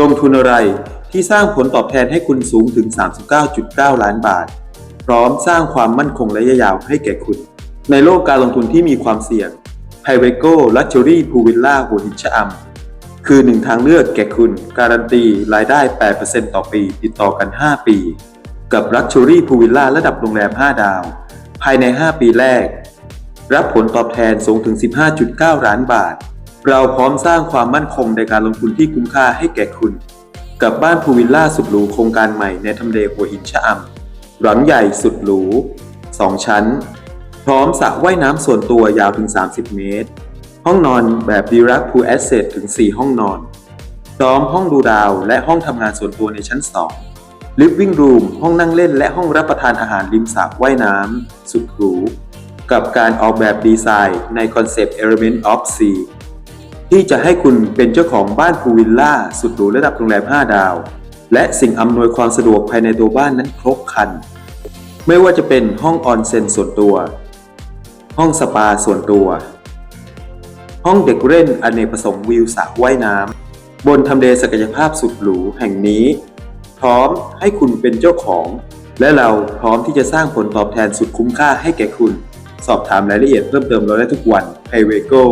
ลงทุนอะไรที่สร้างผลตอบแทนให้คุณสูงถึง 39.9 ล้านบาท พร้อมสร้างความมั่นคงระยะยาวให้แก่คุณ ในโลกการลงทุนที่มีความเสี่ยง p i v e c o Luxury Pool Villa หัวหินชะอำคือหนึ่งทางเลือกแก่คุณ การันตีรายได้ 8%ต่อปี ติดต่อกัน 5 ปี กับ Luxury Pool Villa ระดับโรงแรม 5 ดาว ภายใน 5 ปีแรก รับผลตอบแทนสูงถึง 15.9 ล้านบาท เราพร้อมสร้างความมั่นคงในการลงทุนที่คุ้มค่าให้แก่คุณ กับบ้านพูวิลล่าสุดหรูโครงการใหม่ในทำเลหัวหินชะอำหลังใหญ่สุดหรู2 ชั้น พร้อมสระว่ายน้ำส่วนตัวยาวถึง 30 เมตร ห้องนอนแบบดีรักพูแอสเซทถึง 4 ห้องนอนพร้อมห้องดูดาวและห้องทำงานส่วนตัวในชั้น 2 Living Room ห้องนั่งเล่นและห้องรับประทานอาหารริมสระว่ายน้ำสุดหรู กับการออกแบบดีไซน์ในคอนเซปต์ Element of Sea ที่จะให้คุณเป็นเจ้าของบ้านพูลวิลล่าสุดหรูระดับโรงแรม 5 ดาว และสิ่งอำนวยความสะดวกภายในตัวบ้านนั้นครบครัน ไม่ว่าจะเป็นห้องออนเซ็นส่วนตัว ห้องสปาส่วนตัว ห้องเด็กเล่นอเนกประสงค์วิวสระว่ายน้ำบนทำเลศักยภาพสุดหรูแห่งนี้ พร้อมให้คุณเป็นเจ้าของ และเราพร้อมที่จะสร้างผลตอบแทนสุดคุ้มค่าให้แก่คุณ สอบถามรายละเอียดเพิ่มเติมเราได้ทุกวัน p a y w a g o